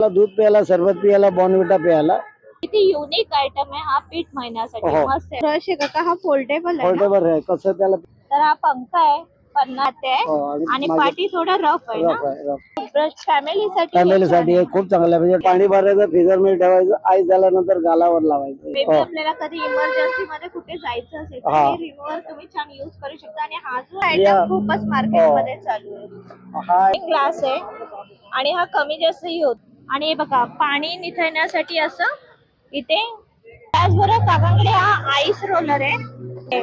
मला दूध प्यायला सरबत प्यायला बॉर्नविटा प्यायला किती युनिक आयटम आहे हा पीठ महिन्यासाठी. हो. मस्त आहे. ब्रश आहे काका हा फोल्डेबल आहे ना? आहे. कसं त्याला तर हा पंखा आहे पन्नास आहे. हो, आणि पाठी थोडा रफ आहे रफ ना आहे रफ ब्रश फॅमिलीसाठी फॅमिलीसाठी हे खूप चांगलं आहे. म्हणजे पाणी भरायचं फ्रीजरमध्ये ठेवायचं आईस झाल्यानंतर गालावर लावायचं. हो. आपल्याला कधी इमर्जन्सी मध्ये कुठे जायचं असेल हा. तर तुम्ही छान युज करू शकता. आणि हा जो या- आयटम खूपच मार्केटमध्ये चालू आहे. हा. ग्लास आहे. आणि हा कमी जास्तही होत. आणि हे बघा पाणी निथळण्यासाठी असं इथे त्याचबरोबर काकांकडे हा आईस रोलर आहे.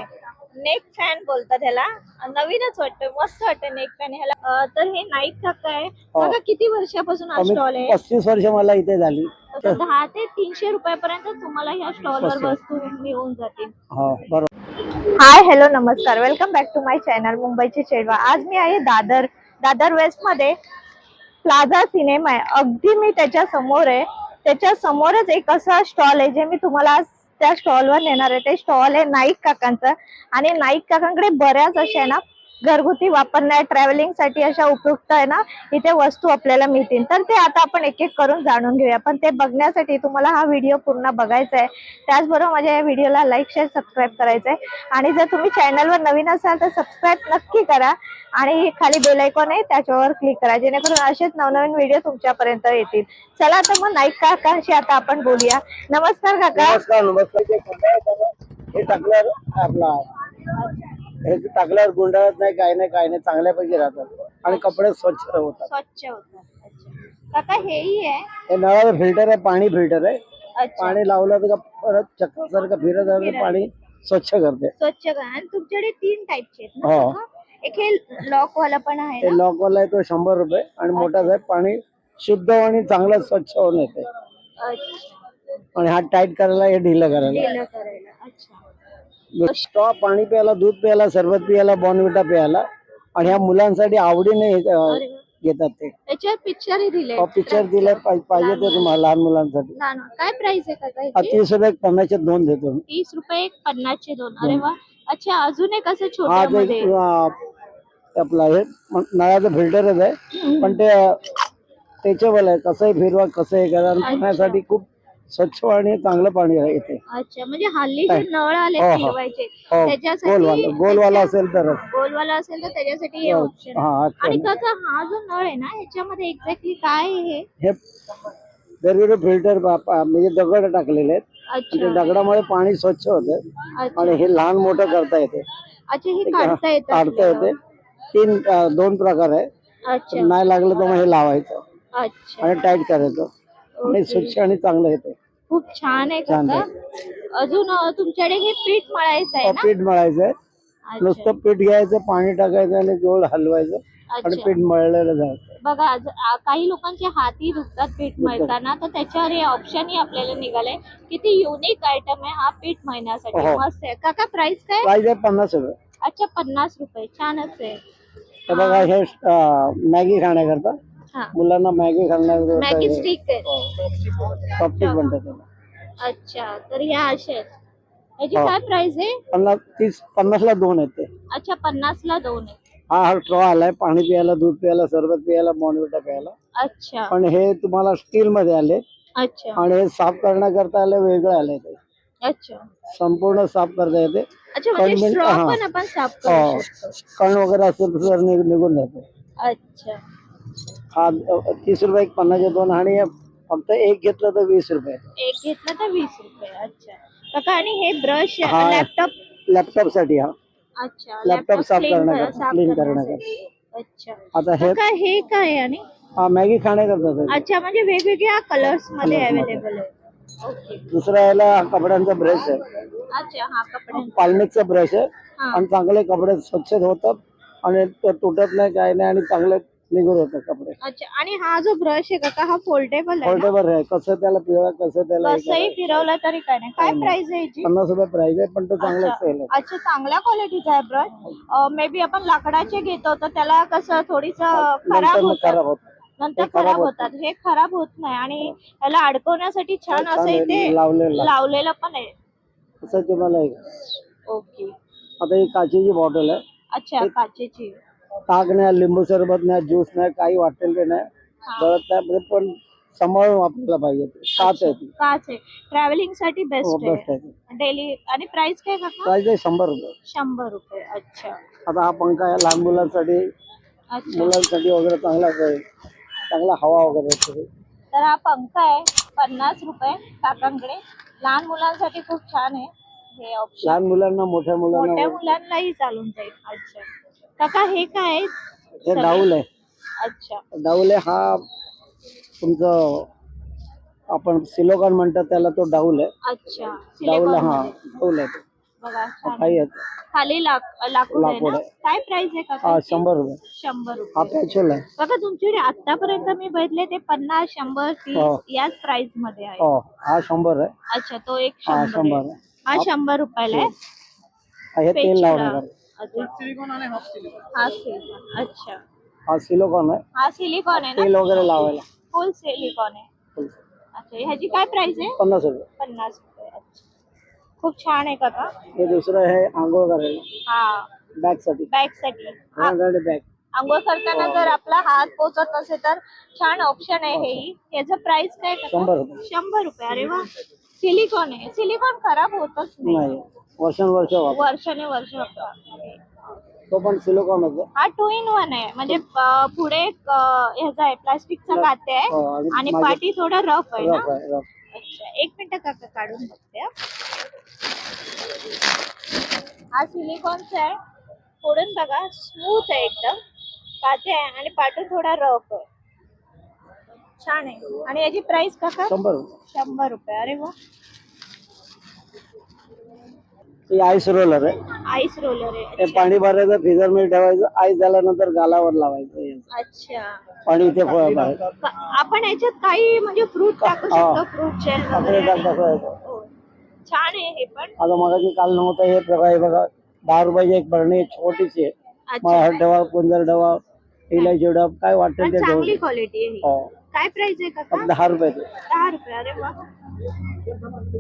नेक फॅन बोलतात ह्याला. नवीनच वाटतं मस्त वाटतं नेक फॅन ह्याला. तर हे नाईक काका आहे. हो. बघा किती वर्षापासून हा स्टॉल आहे? पस्तीस वर्ष मला इथे झाली. तर दहा ते तीनशे रुपयापर्यंत तुम्हाला ह्या स्टॉलवर मस्त. वस्तू मिळून जातील. हो बरोबर. हाय हॅलो नमस्कार. Welcome back to my channel मुंबईची चेडवा आज मी आहे दादर दादर वेस्टमध्ये. प्लाझा सिनेमा आहे. अगदी मी त्याच्यासमोर आहे. त्याच्या समोरच एक असा स्टॉल आहे जे मी तुम्हाला आज त्या स्टॉलवर नेणार आहे. ते स्टॉल आहे नाईक काकांचं. आणि नाईक काकांकडे बऱ्याच अशा आहे ना घरगुती वापरण्या ट्रॅव्हलिंगसाठी अशा उपयुक्त आहे ना इथे वस्तू आपल्याला मिळतील. तर ते आता आपण एक एक करून जाणून घेऊया. पण ते बघण्यासाठी तुम्हाला हा व्हिडिओ पूर्ण बघायचा आहे. त्याचबरोबर माझ्या या व्हिडिओला लाईक शेअर सबस्क्राईब करायचं आहे. आणि जर तुम्ही चॅनलवर नवीन असाल तर सबस्क्राईब नक्की करा. आणि खाली बेल आयकॉन आहे त्याच्यावर क्लिक करा. जेणेकरून असेच नवनवीन व्हिडिओ तुमच्यापर्यंत येतील. चला तर मग नाईक काकाशी आता आपण बोलूया. नमस्कार काका. नमस्कार नमस्कार. आपला. हे टाकल्यावर गुंडाळत नाही काय नाही काय नाही चांगल्यापैकी राहतात. आणि कपडे स्वच्छ होतात. स्वच्छ होतात. काका हेही आहे? हे नळाचं फिल्टर आहे पाणी फिल्टर आहे. अच्छा. पाणी लावलं तर का परत चक्रासारखं फिरत राहतं फिरत. पाणी स्वच्छ करते. स्वच्छ करा. आणि तुमच्याकडे तीन टाईपचे आहेत ना हो. काका? एक हे लॉक वाला पण आहे ते ना? लॉक वाला आहे तो शंभर रुपये. आणि मोठा साहेब पाणी शुद्ध आणि चांगलं स्वच्छ होऊन येते. अच्छा. आणि हा टाईट करायला हे ढिलं करायला. दिलं करायला. तो पाणी प्यायला दूध प्यायला सरबत प्यायला बॉर्नविटा प्यायला आणि ह्या मुलांसाठी आवडीने अं, अरे वा. घेतात ते. त्याच्यावर दिले पिक्चर दिले पाहि- पाहिजे ते तुम्हाला लहान मुलांसाठी. काय प्राइस आहे काका हा? तीस रुपये पन्नासचे दोन देतो मी. तीस रुपये एक पन्नासचे दोन. अरे वा. अच्छा अजून एक असं हा ते छोट्यामध्ये? अं, आपला हे म- नळाचं फिल्टरच आहे. पण ते स्ट्रेचेबल आहे. कसंही फिरवा कसंही करा. आणि पिण्यासाठी खूप स्वच्छ आणि चांगलं पाणी आहे इथे. अच्छा म्हणजे हल्ली जे नळ आले हो, हो. फिरवायचे हो त्याच्यासाठी गोलवाला गोलवाला असेल तरच. गोलवाला असेल तर त्याच्यासाठी हे हो, ऑप्शन हा, अच्छा. आणि काका हा जो नळ आहे ना ह्याच्यामध्ये एक्झॅक्टली काय आहे? हे हे वेगवेगळे फिल्टर म्हणजे दगड टाकलेले आहेत. आणि ते अच्छा दगडामुळे पाणी स्वच्छ होतं. अच्छा. आणि हे लहान मोठं करता येते. अच्छा हे काढता येतं काढता येते. तीन अं, दोन प्रकार आहे. अच्छा. नाही लागलं तर मग हे लावायचं. अच्छा. आणि टाईट करायचं. आणि स्वच्छ आणि चांगलं येते खूप छान आहे छान काका. अजून अं, तुमच्याकडे हे पीठ मळायचं आहे ना? पीठ मळायचंय अच्छा. नुसतं पीठ घ्यायचं पाणी टाकायचं आणि गोल हलवायचं आणि अच्छा. पीठ मळलेलं जायचं बघा आ- काही लोकांचे हाती दुखतात पीठ मळताना. तर त्याच्यावर हे ऑप्शनही आपल्याला निघालंय. किती युनिक आयटम आहे हा पीठ मळण्यासाठी. हो. मस्त आहे. काका प्राइस काय? प्राईस आहे पन्नास रुपये. अच्छा पन्नास रुपये. छानच आहे. बघा हे अं, मॅगी खाण्याकरता हा. मुलांना मॅगी खाण्याकरता मॅगी स्टिक आहे त्याला. अच्छा तर ह्या अशा आहेत. याची हो. काय प्राइस आहे? पन्नास तीस पन्नासला दोन आहेत ते. अच्छा पन्नास ला दोन आहे हा हा स्ट्रॉ आलाय. पाणी प्यायला दूध प्यायला सरबत प्यायला बॉर्नविटा प्यायला. अच्छा. पण हे तुम्हाला स्टील मध्ये आले अच्छा. आणि हे साफ करण्याकरता आले वेगळे आले ते. अच्छा. संपूर्ण साफ करता येते. अच्छा म्हणजे स्ट्रॉ हा. पण आपण साफ हो. करू शकतो. कण वगैरे असेल तर निघ- निघून जाते. अच्छा. हा तीस रुपये एक पन्नासचे दोन आणि हे फक्त एक घेतलं तर वीस रुपये. एक घेतला तर वीस रुपये अच्छा. काका आणि हे ब्रश हा. लॅपटॉप? लॅपटॉप साठी हा. अच्छा लॅपटॉप साफ़ clean करण्याकरता, करा- साफ़ clean करण्यासाठी. अच्छा. आता हे काका हे काय आहे आणि? हा मॅगी खाण्याकरता ते. अच्छा म्हणजे वेगवेगळ्या कलर्स मध्ये Colours मध्ये. अवेलेबल आहे. ओके दुसरा याला हा कपड्यांचा ब्रश आहे. अच्छा हा पालमिकचा ब्रश आहे. हा. आणि चांगले कपडे स्वच्छ होतात आणि तो तुटत नाही काय नाही आणि चांगले निघून होतात कपडे. अच्छा आणि हा जो ब्रश आहे काका हा फोल्डेबल आहे ना? आहे. कसं त्याला पिवळा कसं त्याला हे कसंही करायचं. फिरवलं तरी काय नाही. काय प्राइस आहे याची? पन्नास रुपये प्राइस आहे पण तो चांगला सेल आहे. अच्छा, चांगल्या क्वालिटीचा आहे ब्रश मे बी आपण लाकडाचे घेतो तर त्याला कसं थोडीस खराब नंतर मग होतात. खराब होत. नंतर हे खराब खराब होत. होतात. हे खराब होत नाही. आणि याला अडकवण्यासाठी छान छान असं आहे, इथे लावलेलं. लावलेलं पण आहे. तसं ओके. आता ही काचेची बॉटल आहे. अच्छा काचेची. ताक नाही लिंबू सरबत नाही ज्यूस नाही काही वाटेल ते नाही. गळत नाही म्हणजे पण सांभाळून आपल्याला पाहिजे. काच आहे ती. काच आहे. ट्रॅव्हलिंगसाठी हो बेस्ट बेस्ट आहे. डेली आणि प्राइस काय काका? प्राइस आहे शंभर रुपये. शंभर रुपये अच्छा. आता हा पंखा आहे लहान मुलांसाठी. अच्छा. मुलांसाठी वगैरे चांगलाच आहे. चांगला हवा वगैरे येते तर हा पंखा आहे पन्नास रुपये काकांकडे. लहान मुलांसाठी खूप छान आहे. हे ऑप्शन लहान मुलांना मोठ्या मुलांना मोठ्या वगैरे. मुलांनाही चालून जाईल. अच्छा. काका हे काय? आहे? हे डाऊल आहे. अच्छा. डाऊल आहे हा तुमचं आपण सिलोकॉन म्हणतात त्याला तो डाऊल आहे. अच्छा. डाऊल सिलिकॉन हा. मध्ये. डाऊल आहे. तो. बघा छान. आहे. काही आहे खाली लाक लाकूड आहे लाकूड ना? आहे. काय प्राइस आहे काका हा? शंभर रुपये. शंभर हा रुपये पॅचल आहे. बघा तुमच्याकडे आतापर्यंत मी बघितले ते पन्नास शंभर तीस हो. याच प्राइसमध्ये आहे. हो हा शंभर आहे. अच्छा तो एक हा शंभर शंभर आहे. आहे हा शंभर रुपयाला आहे? हा हे तेल अजून हा सिलिकॉन अच्छा। हा? सिलिकॉन आहे हा सिलिकॉन आहे ना? तेल वगैरे लावायला फुल सिलिकॉन आहे अच्छा ह्याची काय प्राइस आहे पन्नास रुपये। पन्नास रुपये अच्छा। खूप छान आहे काका हे दुसरं आहे आंघोळ करायला। हा। बॅग साठी बॅग साठी हा, बॅग आंघोळ करताना जर आपला हात पोचत नसेल तर छान ऑप्शन आहे हे. याचं प्राइस काय काका? शंभर रुपये. शंभर रुपये अरे वा. सिलिकॉन आहे. सिलिकॉन खराब होतच नाही. नाही. वर्षानुवर्ष वापर. वर्षाने वर्ष वापरा. तो पण सिलिकॉनच आहे हा टू इन वन आहे. म्हणजे अं, पुढे एक, अं, ह्याचा आहे प्लास्टिकचा काते हो, आहे आणि आणि मागे- पाठी थोडा रफ आहे ना? रफ आहे रफ अच्छा. एक मिनिट काका काढून बघते हा. हा सिलिकॉनचा आहे. पुढून बघा. स्मूथ आहे एकदम. काते आहे आणि पाठून थोडा रफ आहे. छान आहे. आणि याची प्राइस काका शंभर रुपये. शंभर रुपये. अरे वा. हे आईस रोलर आहे. आईस रोलर आहे. पाणी भरायचं फ्रीजरमध्ये ठेवायचं आईस झाल्यानंतर गालावर लावायचं हे. अच्छा. पाणी इथे फळ बाहेर. क- आपण याच्यात काही म्हणजे फ्रूट टाकू हा. शकतो फ्रूट टाक छान आहे हे पण. आता मगाशी काल नव्हतं हे बघा हे बघा दहा रुपयाची एक भरणी आहे, छोटीशी आहे. अच्छा. हट डबा कुंदर डबा इलायची डबा काय वाटेल पण ते चांगली देऊ क्वालिटी आहे ही. हो. काय प्राइस आहे काका? फक्त दहा रुपयाचे दहा रुपये अरे वा.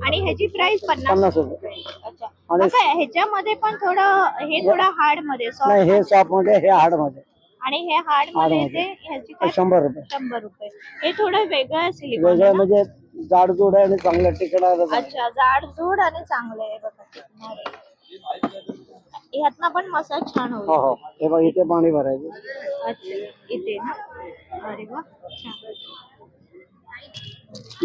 आणि ह्याची प्राइस पन्नास पन्नास रुपये. अच्छा. आणि- काका ह्याच्यामध्ये पण थोडं हे थोडं हार्डमध्ये soft नाही हे सॉफ्टमध्ये हे हार्डमध्ये. आणि हे हार्डमध्ये ह्याची काय शंभर रुपये. शंभर रुपये. हे थोडं वेगळं सिलिकॉन वेगळं म्हणजे जाडजूड आहे आणि चांगलं टिकणार अच्छा जाडजूड आणि चांगलं आहे बघा. टिकणारं. ह्यातनं पण मसाज छान हो होईल. हो हे. बघ इथे पाणी भरायचं. अच्छा इथे ना? अरे वा छान.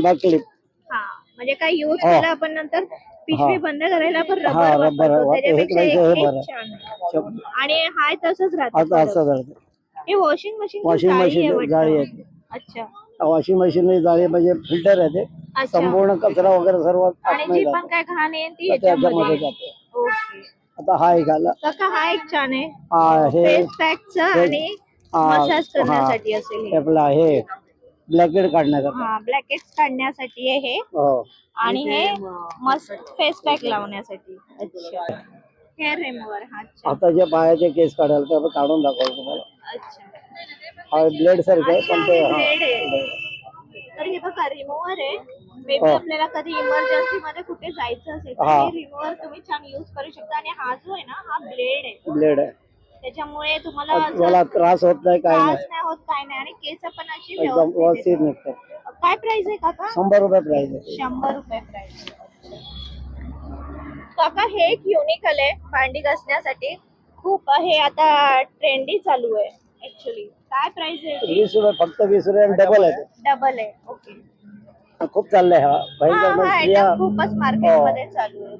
बॅक क्लिप हा म्हणजे काय यूज हा. केला आपण नंतर पिशवी. बंद करायला पण हा, रबर रबर. वापरतो. वा- त्याच्यापेक्षा हे- बरं. एक छान. आहे. आणि हाय तसंच आता राहतं असं करते. हे वॉशिंग मशीन वॉशिंग मशीन जाळी आहे. अच्छा. वॉशिंग मशीन जाळी म्हणजे फिल्टर आहे ते. अच्छा. संपूर्ण कचरा वगैरे सर्व आणि आतमध्ये जी पण जातो. काय घाण आहे ती तर त्याच्यामध्ये याच्यामध्ये जाते. ओके. आता हा एक आला. काका हा एक छान आहे. हा हे फेस पॅकचा हे- आणि हा, मसाज हा. करण्यासाठी असेल हे. आपला हे ब्लॅकेट काढण्याकरता हा ब्लॅकेट्स काढण्यासाठी आहे हे. हो. आणि हे मस्त फेस पॅक लावण्यासाठी. अच्छा. हेअर रिमूव्हर हा अच्छा हाताच्या पायाचे केस काढायला ते आपण काढून दाखवतो तुम्हाला. अच्छा. हा ब्लेड सारखं आहे पण ते अच्छा, हा हे. blade आहे. तर हे बघा रिमूव्हर आहे. हो. आपल्याला कधी इमर्जन्सी मध्ये कुठे जायचं असेल तर हा. हे रिमूव्हर तुम्ही छान युज करू शकता. आणि हा जो आहे ना हा ब्लेड आहे. ब्लेड आहे. त्याच्यामुळे तुम्हाला असं मला त्रास होत नाही काय त्रास नाही. नाही होत काय नाही. आणि केस पण अशी एकदम व्यवस्थित व्यवस्थित येतात. निघतात काय प्राइस आहे काका? शंभर रुपये प्राइस आहे. शंभर रुपये प्राइस काका हे एक युनिक आलंय भांडी घासण्यासाठी. खूप हे आता ट्रेंडी चालू आहे ऍक्च्युली काय प्राइस आहे? वीस रुपये फक्त वीस रुपये डबल आहे. डबल आहे. ओके. खूप चाललंय हा. भयंकर हा म्हणजे हा स्त्रिया आयटम खूपच मार्केटमध्ये चालू आहे.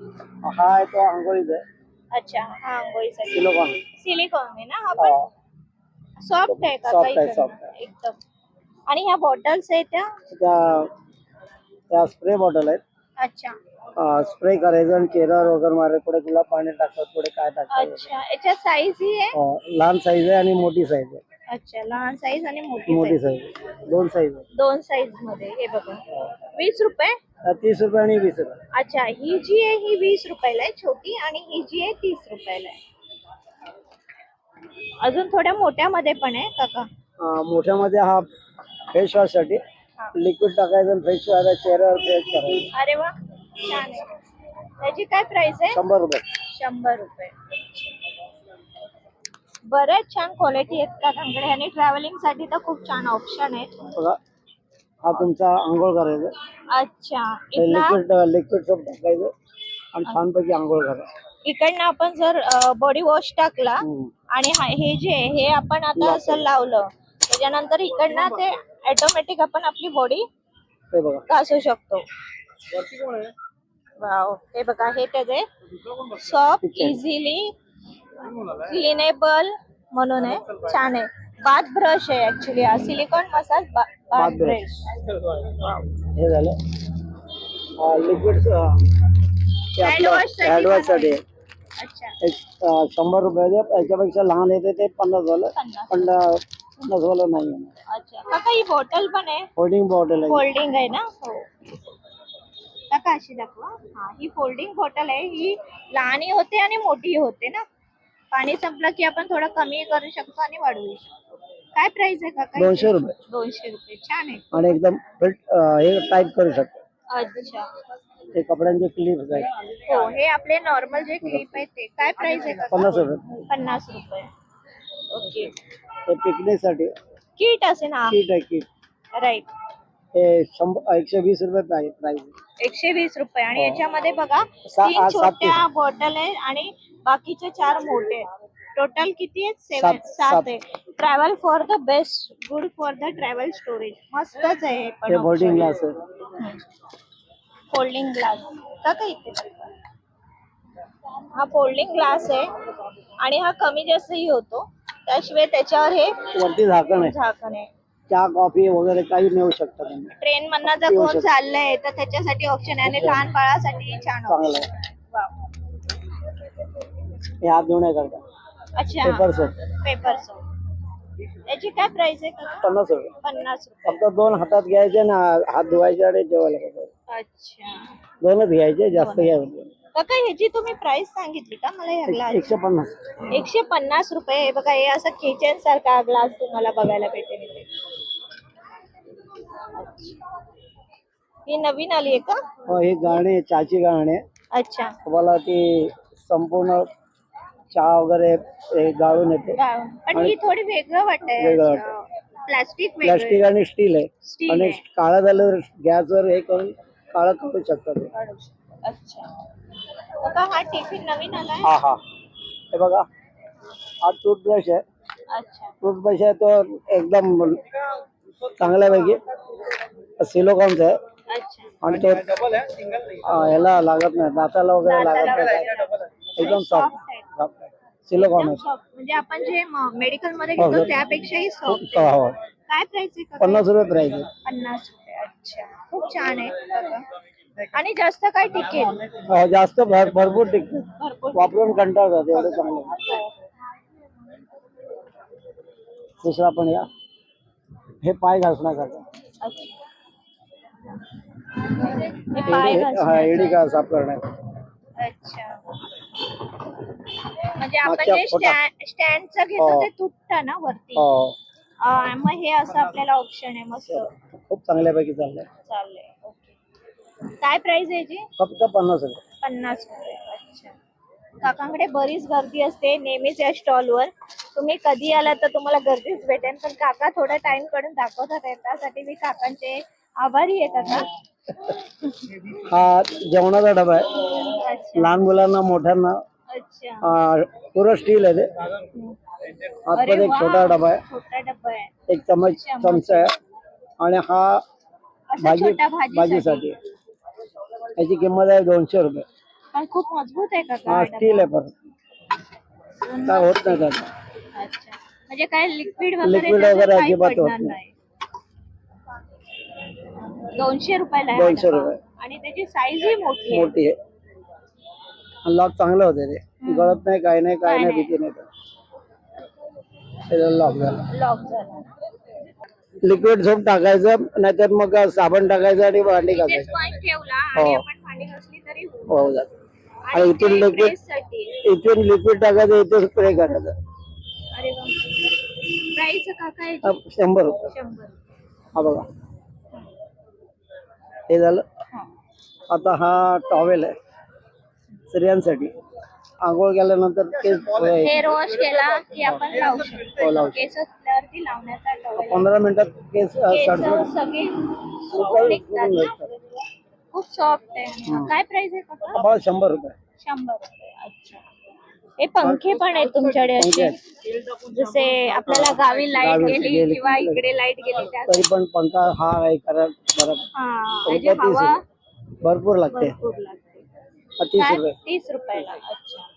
हा आहे तो आंघोळीचा आहे. अच्छा हा आंघोळीसाठी सिलिकॉन सिलिकॉन आहे ना? हा हा. पण सॉफ्ट आहे Soft आहे, soft आहे. एकदम. आणि ह्या बॉटल्स आहेत त्या? त्या त्या स्प्रे बॉटल आहेत. अच्छा. स्प्रे करायचं आणि चेहऱ्यावर वगैरे मारे पुढे तुला पाणी टाकतात पुढे काय टाकतात. अच्छा याच्यात साईज ही आहे? हो, लहान साईज आहे आणि मोठी साईज आहे. अच्छा लहान साईज आणि मोठी मोठी साईज साईज दोन साईज दोन साईजमध्ये. हे बघा. वीस रुपये? तीस रुपये आणि वीस रुपये. अच्छा ही जी आहे ही वीस रुपयाला आहे छोटी आणि ही जी आहे तीस रुपयाला आहे. अजून थोड्या मोठ्यामध्ये पण आहे काका. अं, मोठ्यामध्ये हा फेस वॉशसाठी लिक्विड टाकायचं फेस वॉश चेहऱ्यावर फेस करायचं. अरे वा छान आहे. त्याची काय प्राइस आहे? शंभर रुपये. शंभर रुपये. बऱ्याच छान क्वालिटी आहेत काकांकडे आणि ट्रॅव्हलिंगसाठी तर खूप छान ऑप्शन आहेत. बघा हा तुमचा आंघोळ करायचा. अच्छा लिक्विड लिक्विड सोप टाकायचं आणि छानपैकी आंघोळ करा. इकडनं आपण जर बॉडी वॉश टाकला हम्म. आणि हा- हे जे आहे, हे आपण आता असं लावलं त्याच्यानंतर इकडनं ते ऑटोमॅटिक आपण आपली बॉडी हे बघा. घासू शकतो. वाव हे बघा हे त्याचे सॉफ्ट इझिली क्लिनेबल म्हणून आहे. छान आहे. बाथ ब्रश आहे ऍक्च्युली हा सिलिकॉन मसाज बाथ ब्रश हे झालं. लिक्विड Hand wash साठी अच्छा. शंभर रुपयाचे याच्यापेक्षा लहान येते ते पन्नास झालं. पण पन्नास वाला नाही अच्छा. काका ही बॉटल पण आहे. होल्डिंग बॉटल आहे. फोल्डिंग आहे ना? हो. काका अशी दाखवा. हा ही फोल्डिंग बॉटल आहे. ही लहानही होते आणि मोठी होते ना? पाणी संपलं की आपण थोडं कमी करू शकतो आणि वाढवू शकतो. काय प्राइस आहे काका? दोनशे? रुपये. दोनशे रुपये. छान आहे. आणि एकदम फिट हे टाईप करू शकतो. अच्छा. हे कपड्यांचे क्लिप्स आहेत. हो हे आपले नॉर्मल जे क्लिप आहेत ते. काय प्राइस आहे काका? पन्नास रुपये. पन्नास रुपये. ओके हे पिकनिकसाठी किट असे ना? किट आहे किट राईट हे शंभर एकशे वीस रुपये प्राईस प्राईस एकशे वीस रुपये. आणि याच्यामध्ये बघा सा- तीन आ- सात छोट्या बॉटल आहे आणि बाकीचे चार मोठे टोटल किती आहेत? सेवन सात-. आहे travel for the best good for the travel storage मस्तच आहे हे ग्लास आहे. फोल्डिंग ग्लास का हा फोल्डिंग ग्लास आहे आणि हा कमी जास्तही होतो. त्याशिवाय त्याच्यावर हे वरती झाकण आहे. झाकण आहे. चहा कॉफी वगैरे काही नेऊ शकता तुम्ही. ट्रेन मधनं जर कोण. चाललंय तर त्याच्यासाठी ऑप्शन आहे आणि लहान बाळासाठी छान चांगलं ऑप्शन आहे. वाव. हे हात धुण्याकरता अच्छा पेपर सोप पेपर सोप याची काय प्राइस आहे पन्नास रुपये पन्नास रुपये फक्त दोन हातात घ्यायचे ना हात धुवायचे आणि जेवायला घ्यायचे अच्छा। दोनच घ्यायचे जास्त घ्यायचे काका ह्याची तुम्ही प्राइस सांगितली का? मला ग्लास एकशे पन्नास। एकशे पन्नास रुपये। हे बघा हे असं किचन सारखा ग्लास तुम्हाला बघायला भेटेल इथे. अच्छा. ही नवीन आली आहे का? हो हे गाणे चहाची गाणे अच्छा. तुम्हाला ती संपूर्ण चहा वगैरे हे गाळून येते. पण ही थोडी वेगळं वेगळं अच्छा. प्लास्टिक प्लास्टिक वेगळं. आणि स्टील आहे. आणि आहे. काळा झालं तर गॅसवर हे करून काळं करू शकता ते अच्छा. काका हा टिफिन नवीन आलाय. हा हा. हे बघा हा टूथब्रश आहे. अच्छा. टूथब्रश आहे तो एकदम चांगल्यापैकी सिलोकॉनचा आहे. अच्छा. आणि तो ह्याला लागत नाही. दाताला वगैरे लागत दाताला नाही. वगैरे. एकदम सॉफ्ट सिलिकॉन. म्हणजे आपण जे मेडिकलमध्ये हो, घेतो हो. त्यापेक्षाही सॉफ्ट हो. काय प्राइस आहे काका? पन्नास रुपये प्राइस आहे पन्नास रुपये अच्छा खूप छान आहे काका. आणि जास्त काय टिकेल जास्त भर भरपूर टिकते भरपूर वापरून कंटाळतात एवढं चांगलं. दुसरा पण या हे पाय घासण्याकरता अच्छा. हे पाय एडी- हा घासण्याचं. एडी का साफ करण्यात अच्छा म्हणजे आपण जे. स्टँडचं घेतो हो. ते तुटतं ना वरती. हो. मग हे असं आपल्याला ऑप्शन आहे मस्त. खूप चांगल्यापैकी चाललंय. चाललंय ओके. काय प्राइस आहे याची? फक्त पन्नास रुपये. पन्नास रुपये अच्छा. काकांकडे बरीच गर्दी असते नेहमीच या स्टॉलवर तुम्ही कधी आलात तर तुम्हाला गर्दीच भेटेल पण काका थोडा टाइम काढून दाखवतात आहे त्यासाठी मी काकांचे आभारी आहे काका. हा जेवणाचा डबा आहे. अच्छा. लहान मुलांना मोठ्यांना अच्छा। पूरा स्टील है ते अरे एक छोटा डबा आहे छोटा डब्बा आहे एक चमच चमचा आहे आणि हा असा भाजी छोटा भाजीसाठी। भाजीसाठी। आहे. याची किंमत आहे दोनशे रुपये। पण खूप मज़बूत आहे काका हा हा स्टील डब्बा. आहे परत काय होत नाही त्यात। अच्छा म्हणजे काय लिक्विड वगैरे Liquid त्याचं वगैरे काही अजिबात होत पडणार नाही. नाही. दोनशे रुपयाला आहे हा दोनशे डबा. रुपये. आणि त्याची साईज ही मोठी आहे. मोठी आहे। लॉक चांगलं होते ते गळत नाही काय नाही काय नाही. भीती नाही त्याला लॉक झालं. लॉक झाला. लिक्विड सोप टाकायचं नाहीतर मग साबण टाकायचं आणि भांडी घासायचं. आणि हो. हो जात. आणि आणि इथून लिक्विड. इथून लिक्विड टाकायचं इथून स्प्रे करायचं. अरे वा. प्राइस काका याची? हा, शंभर रुपये. शंभर हा बघा. हे झालं. हा. आता हा टॉवेल आहे. स्त्रियांसाठी. आंघोळ केल्यानंतर हेअर वॉश केला की आपण लावू शकतो. हो, लावू केस केसावरती लावण्याचा टॉवेल पंधरा मिनिटात केस अ, केस सडसड सगळे सुकून- निघतात सुकून ना निघतात. खूप सॉफ्ट आहे. काय प्राइस आहे काका शंभर रुपये. शंभर रुपये. अच्छा. हे पंखे पण आहेत तुमच्याकडे पंखे असे जसे आपल्याला गावी लाइट गावी गेली गेली. किंवा इकडे लाइट गेली त्या तरी पण पंखा हा आहे करा बरं हा पंखा याची तीस हवा रुपये. भरपूर लागते. भरपूर लागते. हा तीस काय? रुपये. तीस रुपयाला. अच्छा.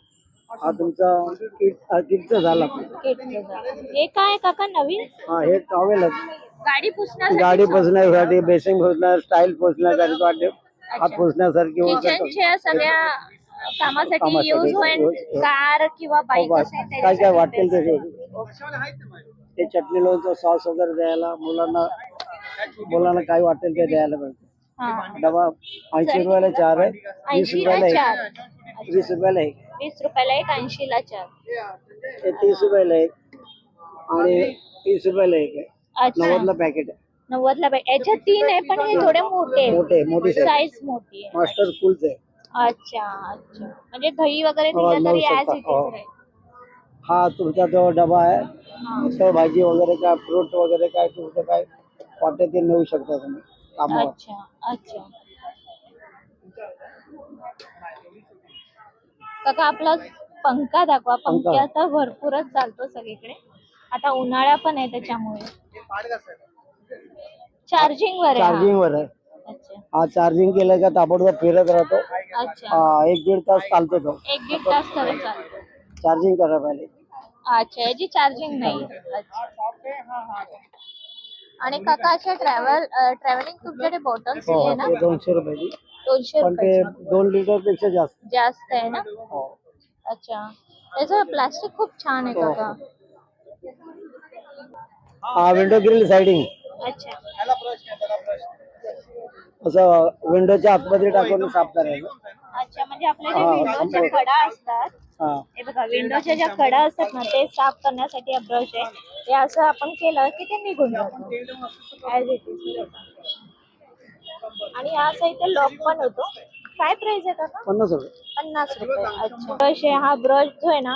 हा तुमचा किट हा किटचा झाला. झालं. हे काय काका नवीन? हा हे टॉवेल गाडी पुसण्यासाठी गाडी पोचण्यासाठी बेसिंग पोचणार स्टाईल पोचण्यासाठी वाटते हात पोचण्यासारखी सगळ्या कामासाठी कामासाठी. युज होईल. use होईल. कार किंवा बाईक हो, बस. काय काय वाटेल ते ठेव. ते चटणी लोणचं सॉस वगैरे द्यायला मुलांना मुलांना काय वाटेल ते द्यायला पाहिजे. डबा ऐंशी रुपयाला चार आहे वीस रुपयाला चार। एक वीस रुपयाला एक। वीस रुपयाला एक ऐंशी ला चार। ते तीस रुपयाला एक आणि तीस रुपयाला एक आहे अच्छा। नव्वदला पॅकेट आहे नव्वदला बाई याच्यात तीन आहे पण हे थोडे मोठे मोठे मोठी size. साईज मोठी आहे मास्टर आहे अच्छा अच्छा। म्हणजे दही वगैरे हो, दिलं तरी शकता. इट हो. इज़ हा तुमचा जो डबा आहे हा. तर भाजी वगैरे काय फ्रूट वगैरे काय तुमचं काय ते नेऊ शकता तुम्ही? कामावर अच्छा अच्छा. काका आपला पंखा दाखवा. पंखा. पंख्या तर भरपूरच चालतो सगळीकडे. आता उन्हाळा पण आहे त्याच्यामुळे. चार्जिंग वर आहे हा. चार्जिंग वर आहे. अच्छा. हा चार्जिंग केलं का ताबडतोब फिरत राहतो. अच्छा. हा, एक दीड तास चालतो तो. एक दीड तास तरी चालतो. चार्जिंग करा पाहिजे अच्छा याची चार्जिंग नाही. अच्छा. आणि काका अशा ट्रॅव्हल ट्रॅव्हलिंग तुमच्याकडे बॉटल्स हो आहे ना? ते दोनशे रुपयाची दोनशे पण ते रुपये दोन लिटरपेक्षा जास्त. जास्त आहे ना? हो. अच्छा. त्याचं प्लास्टिक खूप छान आहे हो. काका. हा विंडो ग्रिल साइडिंग अच्छा. असं विंडोच्या आतमध्ये टाकून साफ करायचं. अच्छा म्हणजे हा, समजा. कडा असतात हा. हे बघा विंडोच्या ज्या कडा असतात ना ते साफ करण्यासाठी हा ब्रश आहे. ते असं आपण केलं की ते निघून जातं. आणि हा असं इथे लॉक पण होतो. काय प्राइस आहे काका पन्नास रुपये. पन्नास रुपये. अच्छा. ब्रश आहे. हा ब्रश जो आहे ना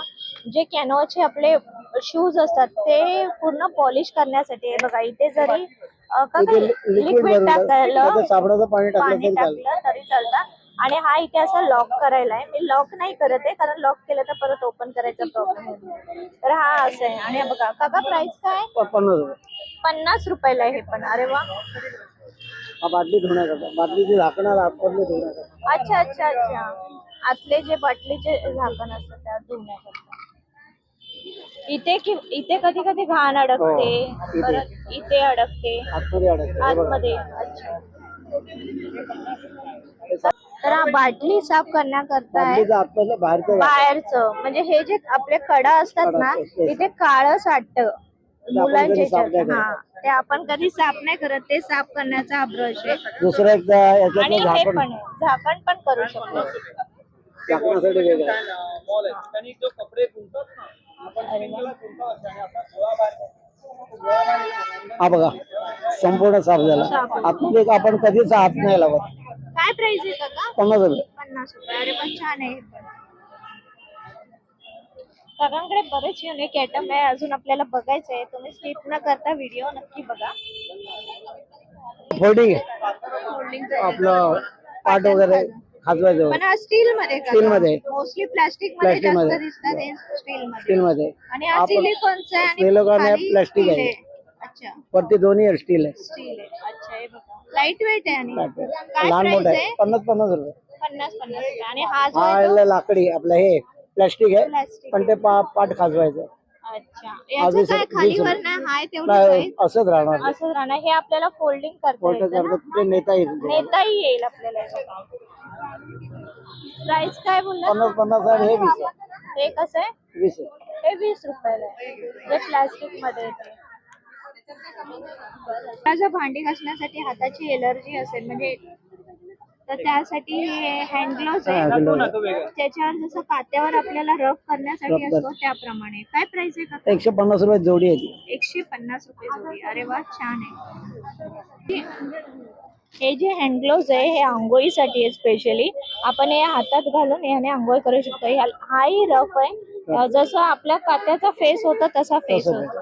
जे कॅनोचे आपले शूज असतात ते पूर्ण पॉलिश करण्यासाठी आहे. बघा इथे जरी अ, काका इथे लिक्विड टाकलं टाक- साबणाचं पाणी टाकलं पाणी तरी टाकलं तरी चालतं. आणि हा इथे असं लॉक करायला आहे मी लॉक नाही करत आहे कारण लॉक केलं तर परत ओपन करायचा प्रॉब्लेम होतो. तर हा असं आहे. आणि बघा काका प्राइस काय? पन्नास रुपये. पन्नास रुपयाला आहे हे पण. अरे वा. हा बाटली धुण्याकरता बाटलीची झाकणार आतमधले धुण्याकरता अच्छा अच्छा अच्छा. आतले जे बाटलीचे झाकण असतं त्या धुण्याकरता. इथे कि इथे कधी कधी घाण अडकते. हो, इथे. परत इथे अडकते. आतमध्ये अडकतं. हे बघा. आतमध्ये. अच्छा. तर हा बाटली साफ करण्याकरता आहे. बाहेरचं म्हणजे हे जे आपले कडा असतात ना तिथे काळं साठत. हा ते आपण कधी साफ नाही करत ते साफ करण्याचा हा ब्रश आहे. दुसरं एकदा आणि याच्यातलं हे झाकण. पण आहे. झाकण पण करू शकतो. वेगळं आहे. हा बघा संपूर्ण साफ झाला. आतमध्ये आपण कधीच हात नाही लावत. काय प्राइस आहे काका? पन्नास रुपये पन्नास रुपये. अरे पण छान आहे हे पण. काकांकडे बरेच युनिक आयटम आहे. अजून आपल्याला बघायचं आहे. तुम्ही स्किप न करता व्हिडिओ नक्की बघा. फोल्डिंग आहे. आपलं पाट वगैरे खाजवायचं. पण स्टील मध्ये Steel मध्ये. मोस्टली प्लास्टिकमध्ये Plastic जास्त मध्ये. दिसतात स्टील मध्ये. स्टील मध्ये. आणि हा आपण- सिलिकॉनचा आहे आणि सिलिकॉन आहे, खाली plastic steel आहे. अच्छा. वरती दोन्ही स्टील आहे. स्टील आहे. अच्छा हे बघा. लाइट वेट आहे आणि काय लहान प्राइस मोठं आहे. आहे? पन्नास पन्नास रुपये. पन्नास पन्नास रुपये. आणि हा जो हा आहे तो? याला लाकडी आपलं हे प्लास्टिक आहे. पण ते पा पाट खाजवायचं अच्छा. याचं वीस काय वीस असंच राहणार ते. असं राहणार. हे आपल्याला फोल्डिंग करता येतं ना? ते नेता येईल. नेताही येईल आपल्याला प्राइस काय बोलला? पन्नास पन्नास आहे हे वीस आहे. हे कसं आहे? वीस आहे. हे वीस रुपयाला आहे. जे प्लास्टिकमध्ये येते. माझं भांडी घासण्यासाठी हाताची एलर्जी असेल म्हणजे तर त्यासाठी हे हँड हा, आहे. त्याच्यावर जसं कात्यावर आपल्याला रब करण्यासाठी असतो त्याप्रमाणे. काय प्राइस आहे का? एकशे पन्नास रुपये जोडी आहे एकशे पन्नास रुपये जोडी. अरे वा छान आहे. हे जे हँड ग्लोव्ज आहे हे आंघोळीसाठी आहे स्पेशली आपण हे हातात घालून याने आंघोळ करू शकतो. हाही रफ आहे. जसं आपल्या कात्याचा फेस होता तसा फेस होतो.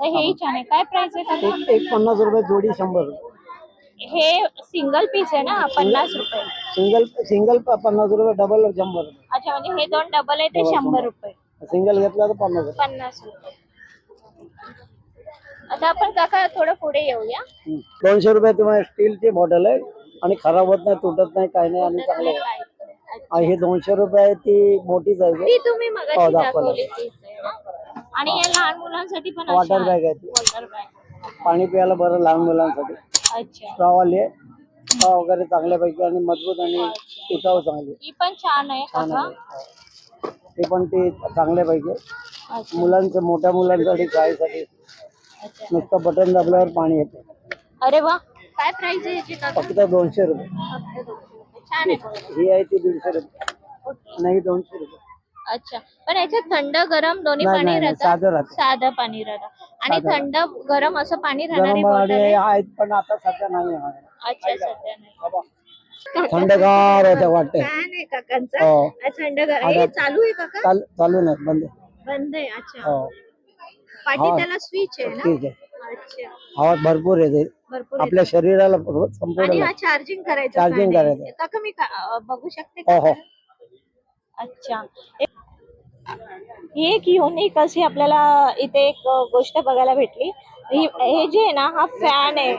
तर हेही छान आहे. काय प्राइस आहे एक एक पन्नास रुपये जोडी शंभर. हे सिंगल पीस आहे ना? पन्नास रुपये. सिंगल सिंगल प- पन्नास रुपये डबल शंभर. रुपये अच्छा म्हणजे हे दोन डबल आहे ते शंभर. रुपये. सिंगल घेतला तर पन्नास रुपये. पन्नास रुपये. आता आपण काका थोडं पुढे येऊया. दोनशे रुपये तुम्हाला स्टीलची बॉटल आहे आणि खराब होत नाही तुटत नाही काही नाही आणि चांगलं आहे. आणि हे दोनशे रुपये आहे ती मोठी साईज ती आहे तुम्ही हो, दाखवलं. दाखवली तीच आहे ना? आणि या लहान मुलांसाठी पण वॉटर बॅग आहे ती वॉटर बॅग पाणी प्यायला बरं लहान मुलांसाठी. अच्छा. स्ट्रॉवाली आहे. स्ट्रॉ वगैरे चांगल्यापैकी आणि मजबूत आणि टिकाऊ चांगली ही पण छान आहे. छान आहे. ते पण ती चांगल्यापैकी आहे. अच्छा. मुलांचं मोठ्या मुलांसाठी शाळेसाठी अच्छा. नुसतं बटन दाबल्यावर पाणी येते. अरे वा. काय प्राइस आहे याची काका फक्त दोनशे रुपये. छान आहे. ही आहे ती दीडशे रुपये. नाही दोनशे रुपये. अच्छा. पण याच्यात थंड गरम दोन्ही नाही, पाणी नाही, नाही, राहतं? साधं राहतं. साधं पाणी राहतं. आणि साधं. थंड गरम असं पाणी राहणारी गरम बॉटल पाणी आहे? आहेत पण आता सध्या नाही आहे. अच्छा सध्या नाही. थंडगार होतं वाटते. फॅन आहे काकांचा. हो. अच्छा, थंड गरम हे आता- चालू आहे काका? चाल चालू नाही बंद आहे. बंद आहे अच्छा. हो. पाठी हा. त्याला स्विच आहे ना? ठीक आहे. अच्छा. हवा भरपूर येते भरपूर आपल्या. शरीराला संपूर्ण आणि हा लागते. चार्जिंग करायचा Charging fan आहे. करायचं. काका मी का- अं, बघू शकते हो का हो अच्छा. ही एक युनिक अशी आपल्याला इथे एक गोष्ट बघायला भेटली. हे जे आहे ना हा फॅन आहे.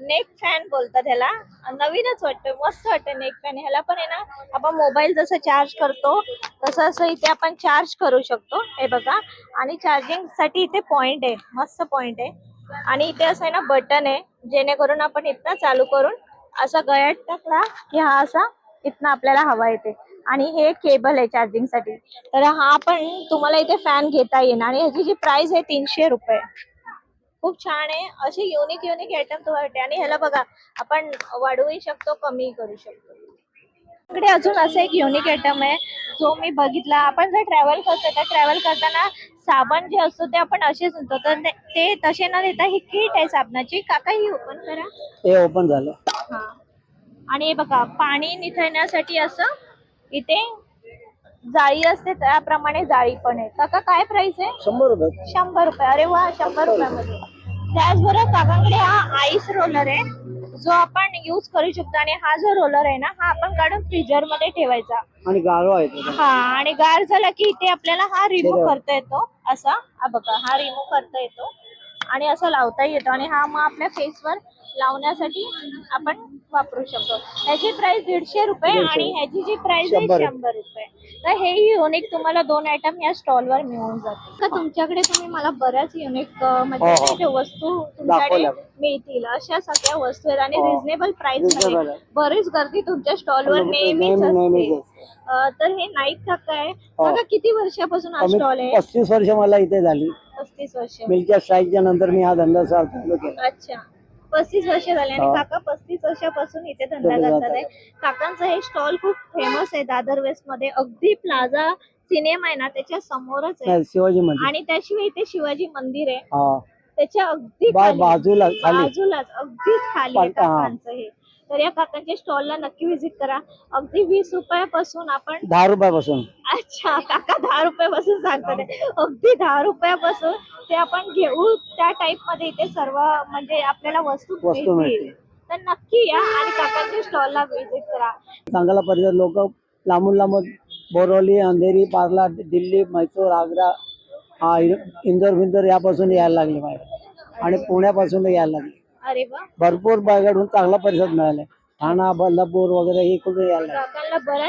नेक फॅन बोलतात ह्याला. नवीनच वाटतं मस्त वाटतं नेक फॅन ह्याला पण आहे ना आपण मोबाईल जसं चार्ज करतो तसं असं इथे आपण चार्ज करू शकतो. हे बघा. आणि चार्जिंगसाठी इथे पॉइंट आहे. मस्त पॉइंट आहे. आणि इथे असं आहे ना बटन आहे. जेणेकरून आपण इथनं चालू करून असा गळ्यात टाकला की हा असा इथनं आपल्याला हवा येते. आणि हे केबल आहे चार्जिंगसाठी. तर हा पण तुम्हाला इथे फॅन घेता येईल आणि ह्याची जी प्राइस आहे तीनशे रुपये. खूप छान आहे. असे युनिक युनिक आयटम तुम्हाला आणि ह्याला बघा आपण वाढवूही शकतो कमी करू शकतो. इकडे अजून असं एक युनिक आयटम आहे जो मी बघितला. आपण जर ट्रॅव्हल करतो तर ट्रॅव्हल करताना साबण जे असतो ते आपण असेच म्हणतो. तर ते- तसे न देता ही किट आहे साबणाची. काका ही ओपन करा. ते ओपन झालं. हा. आणि हे बघा पाणी निथळण्यासाठी असं इथे जाळी असते त्याप्रमाणे जाळी पण आहे. काका काय प्राइस आहे? शंभर रुपये. शंभर रुपये. अरे वा शंभर रुपयामध्ये. त्याचबरोबर काकांकडे हा आईस रोलर आहे जो आपण युज करू शकतो. आणि हा जो रोलर आहे ना हा आपण काढून फ्रीजरमध्ये ठेवायचा. आणि हा आणि गार झाला की इथे आपल्याला हा रिमूव्ह. करता येतो. असा. हा बघा हा रिमूव्ह करता येतो. आणि असं लावता येतो. आणि हा मग आपल्या फेसवर लावण्यासाठी आपण वापरू शकतो ह्याची प्राइस दीडशे रुपये. आणि ह्याची जी प्राइस आहे शंभर. रुपये तर हे युनिक तुम्हाला दोन आयटम या स्टॉल वर मिळून जातील तर तुमच्याकडे तुम्ही मला बऱ्याच युनिक म्हणजे हो, हो. जे वस्तू तुमच्याकडे. मिळतील अशा सगळ्या वस्तू आहेत आणि हो. रिझनेबल प्राइसमध्ये आहे. बरीच गर्दी तुमच्या स्टॉल वर नेहमी- नेहमीच असते तर हे नाईक काका आहे हो. काका किती वर्षापासून हा स्टॉल आहे पस्तीस वर्ष मला इथे झाली पस्तीस वर्ष मिल्किया स्ट्राईकच्या नंतर मी हा धंदा चालू केला अच्छा पस्तीस वर्ष झाले आणि हो. काका पस्तीस वर्षापासून इथे धंदा धंदा करतात करतात. आहे. काकांचं हे स्टॉल खूप फेमस आहे दादर वेस्टमध्ये. अगदी प्लाझा सिनेमा आहे ना त्याच्या समोरच आहे. नाही, शिवाजी मंदिर. आणि त्याशिवाय इथे शिवाजी मंदिर आहे. हा. त्याच्या अगदी बा- खाली- बाजूला खाली. बाजूलाच अगदीच खाली आहे पण- हा. काकांचं हे. तर या काकांच्या स्टॉलला नक्की व्हिजिट करा. अगदी वीस रुपयापासून आपण दहा रुपयापासून. अच्छा काका दहा रुपयापासून सांगतात आहे. अगदी दहा रुपयापासून ते आपण घेऊ त्या टाइपमध्ये इथे सर्व म्हणजे आपल्याला वस्तू वस्तू मिळतील मिळतील. तर नक्की या आणि काकांच्या स्टॉलला व्हिजिट करा. चांगला परिसर लोक लांबून लांबून बोरवली अंधेरी पार्ला दिल्ली म्हैसूर आग्रा हा इंदोर बिंदोर यापासून यायला लागले माझ्या आणि पुण्यापासून यायला लागले. अरे वा. भरपूर बागाडून चांगला परिसर मिळाला ठाणा बल्लापूर वगैरे हे कुठे यायला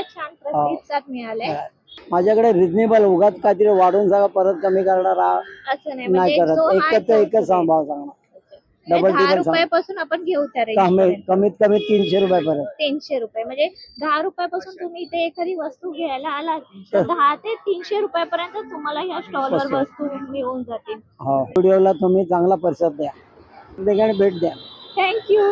छान प्रतिसाद मिळालाय. माझ्याकडे रिजनेबल उगाच काहीतरी वाढून जागा परत कमी करणारा असं नाही नाही म्हणजे जो करत एकच तो एकच. भाव सांगणार म्हणजे डबल दहा सांग रुपयापासून आपण घेऊ त्या कमी. कमीत कमी तीनशे रुपयापर्यंत तीनशे रुपये. म्हणजे दहा रुपयापासून तुम्ही इथे एखादी वस्तू घ्यायला आलात तर दहा ते तीनशे रुपयापर्यंत तुम्हाला ह्या स्टॉल वर बसतील. वस्तू मिळून जातील. हो. व्हिडिओला तुम्ही चांगला परिसर द्या. ठिकाणी भेट द्या. थँक्यू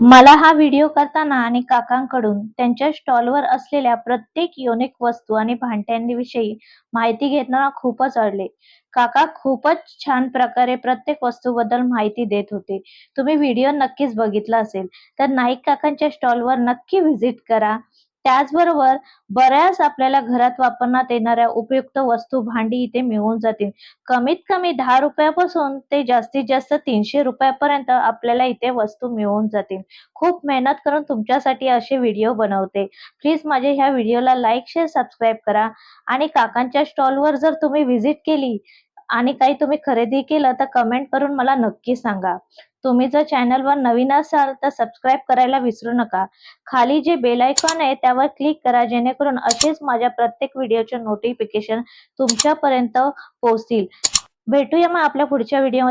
मला हा व्हिडिओ करताना आणि काकांकडून त्यांच्या स्टॉलवर असलेल्या प्रत्येक युनिक वस्तू आणि भांड्यांविषयी माहिती घेताना खूपच अडले काका खूपच छान प्रकारे प्रत्येक वस्तूबद्दल माहिती देत होते. तुम्ही व्हिडिओ नक्कीच बघितला असेल. तर नाईक काकांच्या स्टॉलवर नक्की व्हिजिट करा. त्याचबरोबर बऱ्याच आपल्याला घरात वापरण्यात येणाऱ्या उपयुक्त वस्तू भांडी इथे मिळून जातील. कमीत कमी दहा रुपयापासून ते जास्तीत जास्त तीनशे रुपयापर्यंत आपल्याला इथे वस्तू मिळून जातील. खूप मेहनत करून तुमच्यासाठी असे व्हिडिओ बनवते. प्लीज माझ्या ह्या व्हिडिओला लाईक शेअर सबस्क्राईब करा. आणि काकांच्या स्टॉलवर जर तुम्ही व्हिजिट केली आणि काही तुम्ही खरेदी केलं तर कमेंट करून मला नक्की सांगा. तुम्ही जर चॅनलवर नवीन असाल तर सबस्क्राईब करायला विसरू नका. खाली जे बेल आयकॉन आहे त्यावर क्लिक करा जेणेकरून असेच माझ्या प्रत्येक व्हिडिओचे नोटिफिकेशन तुमच्यापर्यंत पोहोचतील. भेटूया मग आपल्या पुढच्या व्हिडिओमध्ये